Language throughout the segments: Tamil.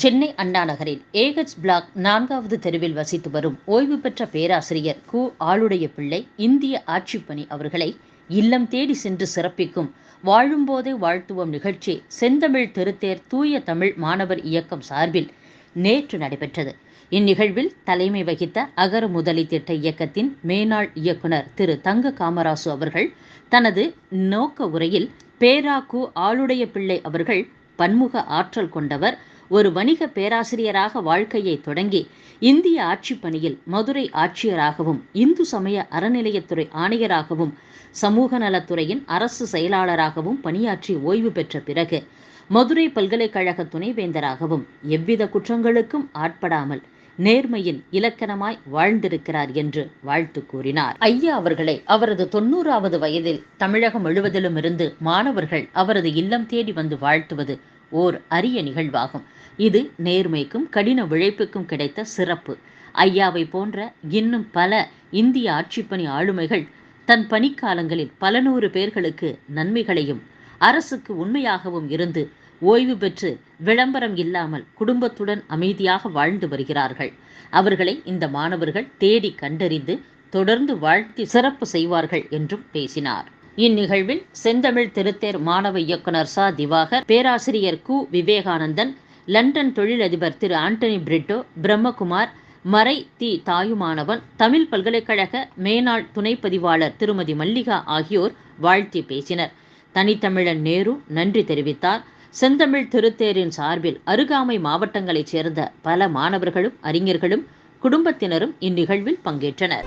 சென்னை அண்ணா நகரில் ஏகச் பிளாக் நான்காவது தெருவில் வசித்து வரும் ஓய்வு பெற்ற பேராசிரியர் கு. ஆளுடைய பிள்ளை இந்திய ஆட்சிப்பணி அவர்களை இல்லம் தேடி சென்று சிறப்பிக்கும் வாழும்போதே வாழ்த்துவோம் நிகழ்ச்சி செந்தமிழ் திருத்தேர் தூய தமிழ் மாணவர் இயக்கம் சார்பில் நேற்று நடைபெற்றது. இந்நிகழ்வில் தலைமை வகித்த அகர முதலி திட்ட இயக்கத்தின் மேனாள் இயக்குனர் திரு. தங்க காமராசு அவர்கள் தனது நோக்க உரையில் பேரா கு. ஆளுடைய பிள்ளை அவர்கள் பன்முக ஆற்றல் கொண்டவர் ஒரு வணிக பேராசிரியராக வாழ்க்கையை தொடங்கி இந்திய ஆட்சிப் பணியில் மதுரை ஆட்சியராகவும் இந்து சமய அறநிலையத்துறை ஆணையராகவும் சமூக நலத்துறையின் அரசு செயலாளராகவும் பணியாற்றி ஓய்வு பெற்ற பிறகு மதுரை பல்கலைக்கழக துணைவேந்தராகவும் எவ்வித குற்றங்களுக்கும் ஆட்படாமல் நேர்மையின் இலக்கணமாய் வாழ்ந்திருக்கிறார் என்று வாழ்த்து கூறினார். ஐயா அவர்களை அவரது தொண்ணூறாவது வயதில் தமிழகம் முழுவதிலும் இருந்து மாணவர்கள் அவரது இல்லம் தேடி வந்து வாழ்த்துவது ஓர் அரிய நிகழ்வாகும். இது நேர்மைக்கும் கடின உழைப்புக்கும் கிடைத்த சிறப்பு. ஐயாவை போன்ற இன்னும் பல இந்திய ஆட்சிப்பணி ஆளுமைகள் தன் பணிக்காலங்களில் பல நூறு பேர்களுக்கு நன்மைகளையும் அரசுக்கு உண்மையாகவும் இருந்து ஓய்வு பெற்று விளம்பரம் இல்லாமல் குடும்பத்துடன் அமைதியாக வாழ்ந்து வருகிறார்கள். அவர்களை இந்த மாணவர்கள் தேடி கண்டறிந்து தொடர்ந்து வாழ்த்தி சிறப்பு செய்வார்கள் என்றும் பேசினார். இந்நிகழ்வில் செந்தமிழ் திருத்தேர் மாணவ இயக்குனர் ச. திவாகர் பேராசிரியர் கு. விவேகானந்தன் லண்டன் தொழிலதிபர் திரு. ஆண்டனி பிரிட்டோ பிரம்மகுமார் மறை தி. தாயுமானவன் தமிழ் பல்கலைக்கழக மேனாள் துணை பதிவாளர் திருமதி மல்லிகா ஆகியோர் வாழ்த்தி பேசினர். தனித்தமிழன் நேரு நன்றி தெரிவித்தார். செந்தமிழ் திருத்தேரின் சார்பில் அருகாமை மாவட்டங்களைச் சேர்ந்த பல மாணவர்களும் அறிஞர்களும் குடும்பத்தினரும் இந்நிகழ்வில் பங்கேற்றனர்.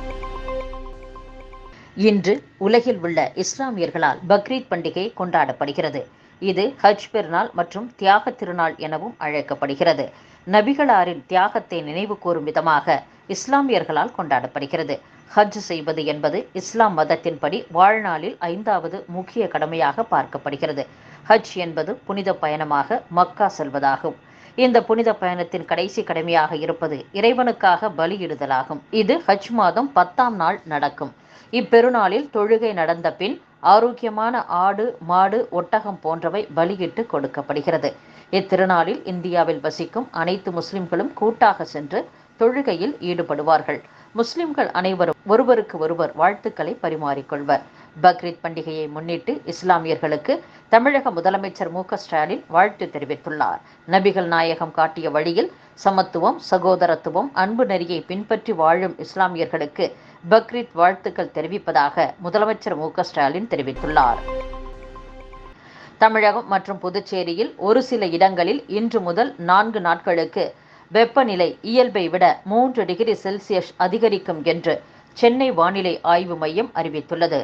இன்று உலகில் உள்ள இஸ்லாமியர்களால் பக்ரீத் பண்டிகை கொண்டாடப்படுகிறது. இது ஹஜ் பெருநாள் மற்றும் தியாக திருநாள் எனவும் அழைக்கப்படுகிறது. நபிகளாரின் தியாகத்தை நினைவு கூறும் விதமாக இஸ்லாமியர்களால் கொண்டாடப்படுகிறது. ஹஜ் செய்வது என்பது இஸ்லாம் மதத்தின்படி வாழ்நாளில் ஐந்தாவது முக்கிய கடமையாக பார்க்கப்படுகிறது. ஹஜ் என்பது புனித பயணமாக மக்கா செல்வதாகும். இந்த புனித பயணத்தின் கடைசி கடமையாக இருப்பது இறைவனுக்காக பலியிடுதலாகும். இது ஹஜ் மாதம் பத்தாம் நாள் நடக்கும். இப்பெருநாளில் தொழுகை நடந்த பின் ஆரோக்கியமான ஆடு மாடு ஒட்டகம் போன்றவை பலியிட்டு கொடுக்கப்படுகிறது. இத்திருநாளில் இந்தியாவில் வசிக்கும் அனைத்து முஸ்லிம்களும் கூட்டாக சென்று தொழுகையில் ஈடுபடுவார்கள். முஸ்லிம்கள் அனைவரும் ஒருவருக்கு ஒருவர் வாழ்த்துக்களை பரிமாறிக்கொள்வர். பக்ரீத் பண்டிகையை முன்னிட்டு இஸ்லாமியர்களுக்கு தமிழக முதலமைச்சர் மு ஸ்டாலின் வாழ்த்து தெரிவித்துள்ளார். நபிகள் நாயகம் காட்டிய வழியில் சமத்துவம் சகோதரத்துவம் அன்பு நெறியை பின்பற்றி வாழும் இஸ்லாமியர்களுக்கு பக்ரீத் வாழ்த்துக்கள் தெரிவிப்பதாக முதலமைச்சர் மு ஸ்டாலின் தெரிவித்துள்ளார். தமிழகம் மற்றும் புதுச்சேரியில் ஒரு சில இடங்களில் இன்று முதல் நான்கு நாட்களுக்கு வெப்பநிலை இயல்பை விட மூன்று டிகிரி செல்சியஸ் அதிகரிக்கும் என்று சென்னை வானிலை ஆய்வு மையம் அறிவித்துள்ளது.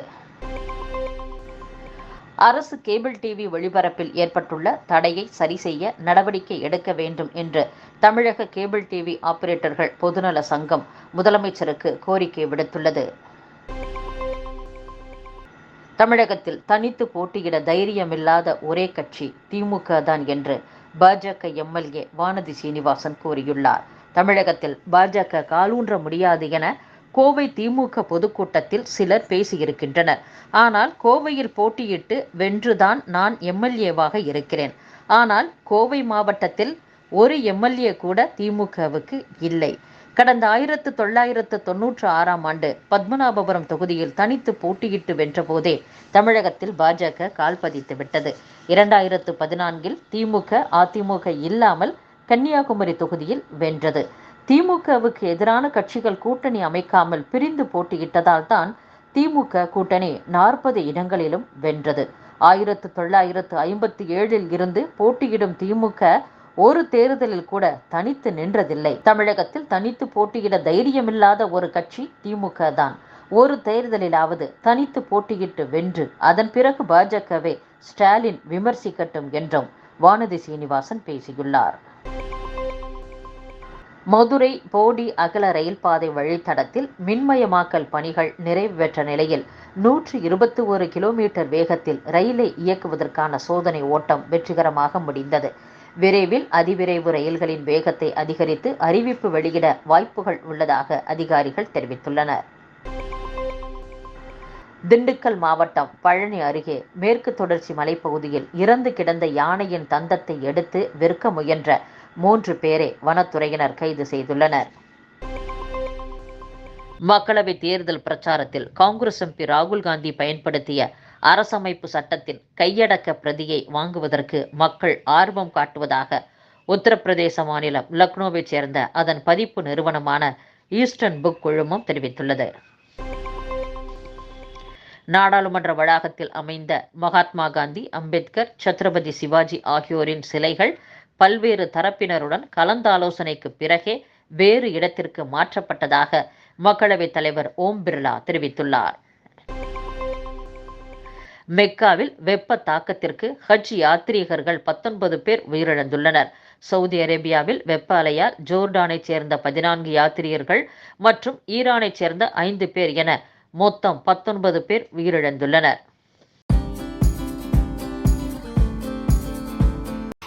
அரசு கேபிள் டிவி ஒளிபரப்பில் ஏற்பட்டுள்ள தடையை சரி செய்ய நடவடிக்கை எடுக்க வேண்டும் என்று தமிழக கேபிள் டிவி ஆபரேட்டர்கள் பொதுநல சங்கம் முதலமைச்சருக்கு கோரிக்கை விடுத்துள்ளது. தமிழகத்தில் தனித்து போட்டியிட தைரியமில்லாத ஒரே கட்சி திமுக தான் என்று பாஜக எம்எல்ஏ வானதி சீனிவாசன் கூறியுள்ளார். தமிழகத்தில் பாஜக காலூன்ற முடியாது என கோவை திமுக பொதுக்கூட்டத்தில் சிலர் பேசியிருக்கின்றனர். ஆனால் கோவையில் போட்டியிட்டு வென்றுதான் நான் எம்எல்ஏவாக இருக்கிறேன். ஆனால் கோவை மாவட்டத்தில் ஒரு எம்எல்ஏ கூட திமுகவுக்கு இல்லை. கடந்த ஆயிரத்து தொள்ளாயிரத்து தொன்னூற்று ஆறாம் ஆண்டு பத்மநாபபுரம் தொகுதியில் தனித்து போட்டியிட்டு வென்றபோதே தமிழகத்தில் பாஜக கால் பதித்து விட்டது. இரண்டாயிரத்து பதினான்கில் திமுக அதிமுக இல்லாமல் கன்னியாகுமரி தொகுதியில் வென்றது. திமுகவுக்கு எதிரான கட்சிகள் கூட்டணி அமைக்காமல் பிரிந்து போட்டியிட்டதால் தான் திமுக கூட்டணி நாற்பது இடங்களிலும் வென்றது. ஆயிரத்து தொள்ளாயிரத்து ஐம்பத்தி ஏழில் இருந்து போட்டியிடும் திமுக ஒரு தேர்தலில் கூட தனித்து நின்றதில்லை. தமிழகத்தில் தனித்து போட்டியிட தைரியமில்லாத ஒரு கட்சி திமுக தான். ஒரு தேர்தலிலாவது தனித்து போட்டியிட்டு வென்று அதன் பிறகு பாஜகவே ஸ்டாலின் விமர்சிக்கட்டும் என்றும் வானதி சீனிவாசன் பேசியுள்ளார். மதுரை போடி அகல ரயில் பாதை வழித்தடத்தில் மின்மயமாக்கல் பணிகள் நிறைவு பெற்ற நிலையில் நூற்று இருபத்தி ஒரு கிலோமீட்டர் வேகத்தில் ரயிலை இயக்குவதற்கான சோதனை ஓட்டம் வெற்றிகரமாக முடிந்தது. விரைவில் அதிவிரைவு ரயில்களின் வேகத்தை அதிகரித்து அறிவிப்பு வெளியிட வாய்ப்புகள் உள்ளதாக அதிகாரிகள் தெரிவித்துள்ளனர். திண்டுக்கல் மாவட்டம் பழனி அருகே மேற்கு தொடர்ச்சி மலைப்பகுதியில் இறந்து கிடந்த யானையின் தந்தத்தை எடுத்து விற்க முயன்ற மூன்று பேரை வனத்துறையினர் கைது செய்துள்ளனர். மக்களவை தேர்தல் பிரச்சாரத்தில் காங்கிரஸ் எம்பி ராகுல் காந்தி பயன்படுத்திய அரசமைப்பு சட்டத்தின் கையடக்க பிரதியை வாங்குவதற்கு மக்கள் ஆர்வம் காட்டுவதாக உத்தரப்பிரதேச மாநிலம் லக்னோவைச் சேர்ந்த அதன் பதிப்பு நிறுவனமான ஈஸ்டர்ன் புக் குழுமம் தெரிவித்துள்ளது. நாடாளுமன்ற வளாகத்தில் அமைந்த மகாத்மா காந்தி அம்பேத்கர் சத்ரபதி சிவாஜி ஆகியோரின் சிலைகள் பல்வேறு தரப்பினருடன் கலந்தாலோசனைக்கு பிறகே வேறு இடத்திற்கு மாற்றப்பட்டதாக மக்களவைத் தலைவர் ஓம் பிர்லா தெரிவித்துள்ளார். மெக்காவில் வெப்ப தாக்கத்திற்கு ஹஜ் யாத்ரீகர்கள் பத்தொன்பது பேர் உயிரிழந்துள்ளனர். சவுதி அரேபியாவில் வெப்ப அலையால் ஜோர்டானைச் சேர்ந்த பதினான்கு யாத்ரீகர்கள் மற்றும் ஈரானைச் சேர்ந்த ஐந்து பேர் என மொத்தம் பத்தொன்பது பேர் உயிரிழந்துள்ளனர்.